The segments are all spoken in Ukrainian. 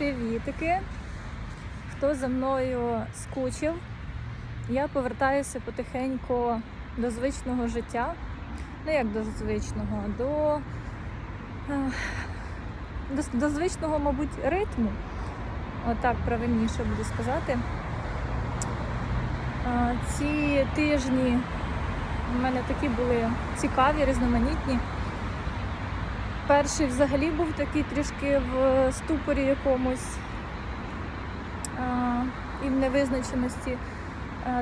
Привітики! Хто за мною скучив? Я повертаюся потихеньку до звичного життя. Ну як до звичного, до, до, до звичного, мабуть, ритму. Отак правильніше буду сказати. Ці тижні в мене такі були цікаві, різноманітні. Перший взагалі був такий трішки в ступорі якомусь і в невизначеності.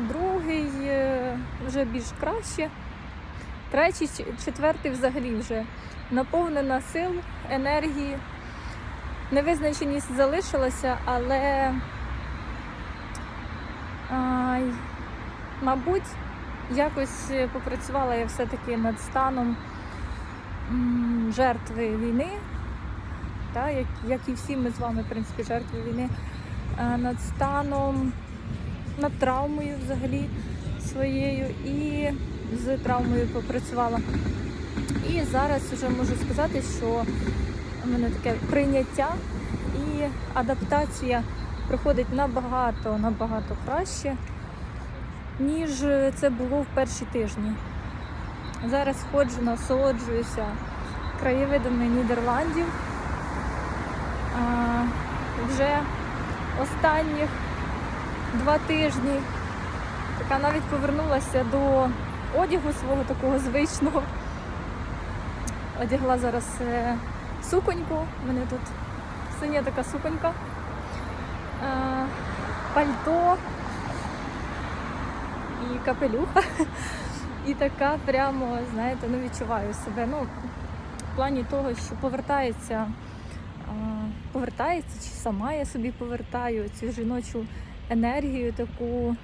Другий е, вже більш краще. Третій, четвертий взагалі вже наповнена сил, енергії. Невизначеність залишилася, але, а, мабуть, якось попрацювала я все-таки над станом жертви війни, та, як, як і всі ми з вами, в принципі, жертви війни, над станом, над травмою взагалі своєю і з травмою попрацювала. І зараз вже можу сказати, що у мене таке прийняття і адаптація проходить набагато, набагато краще, ніж це було в перші тижні. Зараз ходжу, насолоджуюся краєвидами Нідерландів. А, вже останніх два тижні така навіть повернулася до одягу свого такого звичного. Одягла зараз е, суконьку. У мене тут синя така суконька. Пальто і капелюха. І така прямо, знаєте, ну відчуваю себе. Ну, плані того, що повертається, повертається, чи сама я собі повертаю цю жіночу енергію, таку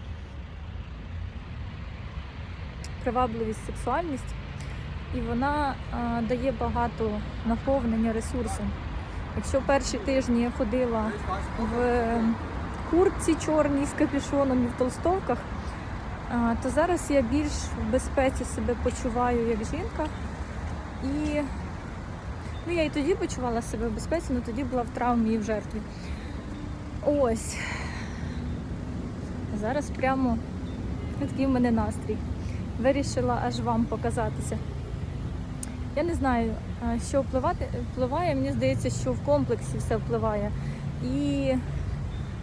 привабливість, сексуальність. І вона дає багато наповнення ресурсу. Якщо перші тижні я ходила в куртці чорній з капюшоном і в толстовках, то зараз я більш в безпеці себе почуваю як жінка. І ну, я і тоді почувала себе в безпеці, але тоді була в травмі і в жертві. Ось. Зараз прямо такий в мене настрій. Вирішила аж вам показатися. Я не знаю, що впливати, впливає. Мені здається, що в комплексі все впливає. І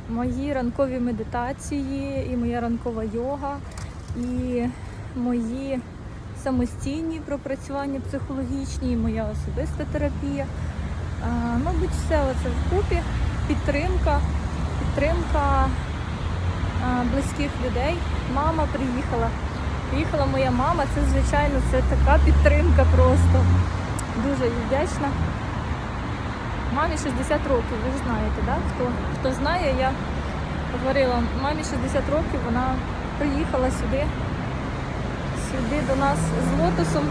мої ранкові медитації, і моя ранкова йога, і мої самостійні пропрацювання психологічні, і моя особиста терапія. А, мабуть, все це вкупі. Підтримка, підтримка а, близьких людей. Мама приїхала. Приїхала моя мама, це звичайно це така підтримка просто. Дуже їй вдячна. Мамі 60 років, ви ж знаєте, да? хто, хто знає, я говорила, мамі 60 років, вона приїхала сюди, сюди до нас з лотосом.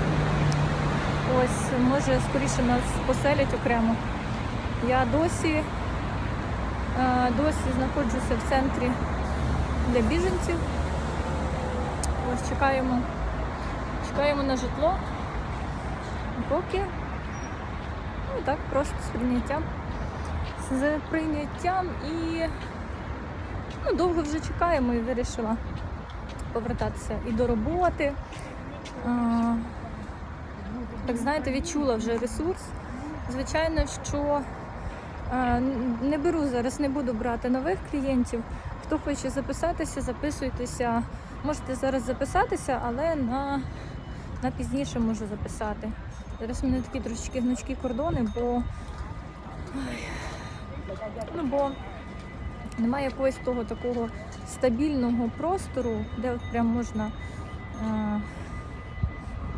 Ось, може, скоріше нас поселять окремо. Я досі, е, досі знаходжуся в центрі для біженців. Ось чекаємо, чекаємо на житло. Поки ну так, просто з прийняттям. З прийняттям і ну, довго вже чекаємо і вирішила повертатися і до роботи. Так знаєте, відчула вже ресурс. Звичайно, що не беру зараз, не буду брати нових клієнтів. Хто хоче записатися, записуйтеся. Можете зараз записатися, але на, на пізніше можу записати. Зараз в мене такі трошечки гнучкі кордони, бо, Ой. ну, бо немає якогось того такого стабільного простору, де прям можна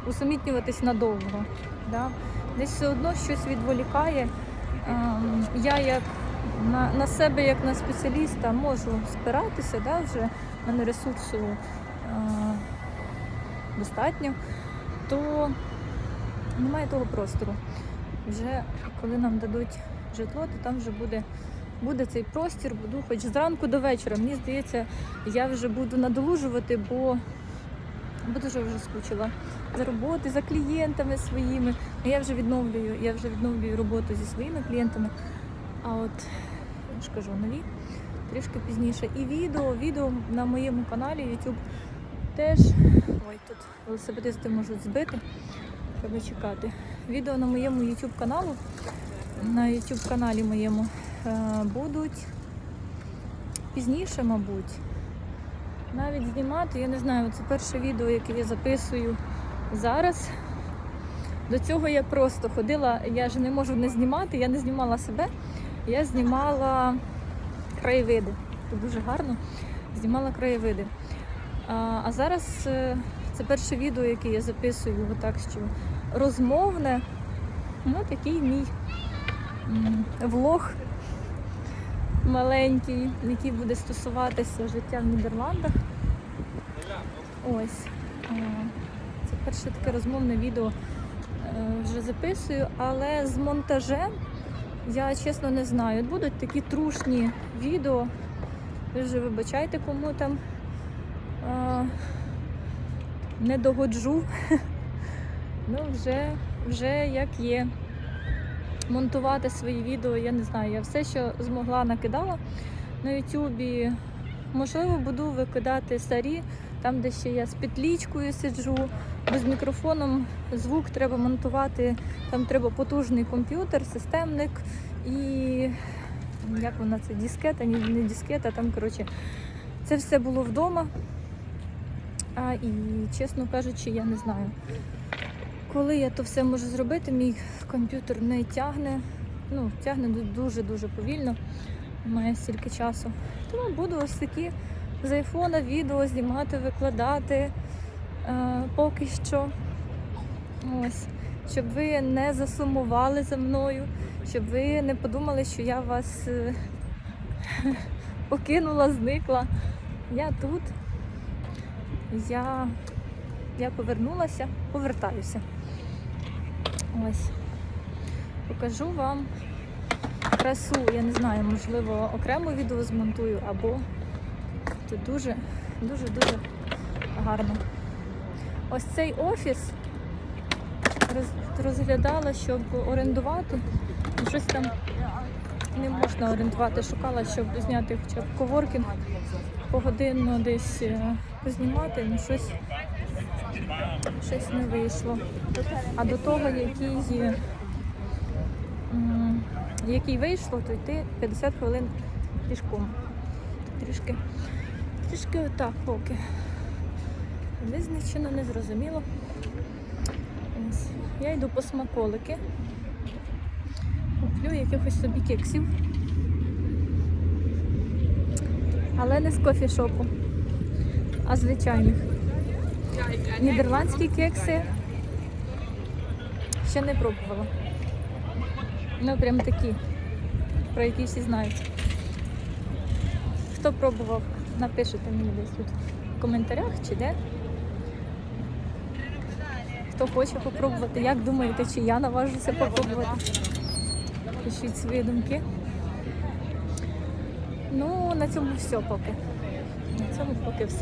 усамітнюватись надовго. Да? Десь все одно щось відволікає. Ем, я як на, на себе, як на спеціаліста, можу спиратися, да, вже в мене ресурсу е, достатньо, то немає того простору. Вже коли нам дадуть житло, то там вже буде, буде цей простір, буду хоч зранку до вечора. Мені здається, я вже буду надолужувати, бо, бо дуже вже скучила за роботи, за клієнтами своїми. Ну, Я вже відновлюю, я вже відновлюю роботу зі своїми клієнтами. А от ж кажу, нові, трішки пізніше. І відео, відео на моєму каналі YouTube теж. Ой, тут велосипедисти можуть збити. Треба чекати. Відео на моєму YouTube каналу, на YouTube каналі моєму е, будуть пізніше, мабуть. Навіть знімати, я не знаю, це перше відео, яке я записую зараз. До цього я просто ходила, я ж не можу не знімати, я не знімала себе, я знімала краєвиди. Це дуже гарно. Знімала краєвиди. А, а зараз е, це перше відео, яке я записую, отак що розмовне. Ну, такий мій влог маленький, який буде стосуватися життя в Нідерландах. Ось. Це перше таке розмовне відео е, вже записую, але з монтажем я чесно не знаю. Будуть такі трушні відео. Ви вже вибачайте, кому там не догоджу. Ну, вже, вже як є. Монтувати свої відео, я не знаю. Я все, що змогла, накидала на Ютубі. Можливо, буду викидати старі, там, де ще я з петлічкою сиджу, бо з мікрофоном звук треба монтувати, там треба потужний комп'ютер, системник і як вона це дискета, ні, не дискета, там, коротше, це все було вдома. А, і, чесно кажучи, я не знаю. Коли я то все можу зробити, мій комп'ютер не тягне. Ну, тягне дуже-дуже повільно, немає стільки часу. Тому буду ось такі з айфона відео знімати, викладати е, поки що. Ось. Щоб ви не засумували за мною, щоб ви не подумали, що я вас е, покинула, зникла. Я тут. Я, я повернулася, повертаюся. Ось. Покажу вам красу. Я не знаю, можливо, окремо відео змонтую або це дуже, дуже, дуже гарно. Ось цей офіс розглядала, щоб орендувати. Щось там не можна орендувати. Шукала, щоб зняти хоча б коворкінг погодинно десь е, познімати, ну щось, щось не вийшло. А до того, який, який вийшло, то йти 50 хвилин пішком. Трішки, трішки отак поки. Визначено, не зрозуміло. Я йду по смаколики. Куплю якихось собі кексів. Але не з кофішопу, а звичайних. Нідерландські кекси ще не пробувала. Ну, прям такі, про які всі знають. Хто пробував, напишете мені десь тут в коментарях чи де. Хто хоче попробувати, як думаєте, чи я наважуся попробувати? Пишіть свої думки. Ну, на цьому все поки. На цьому поки все.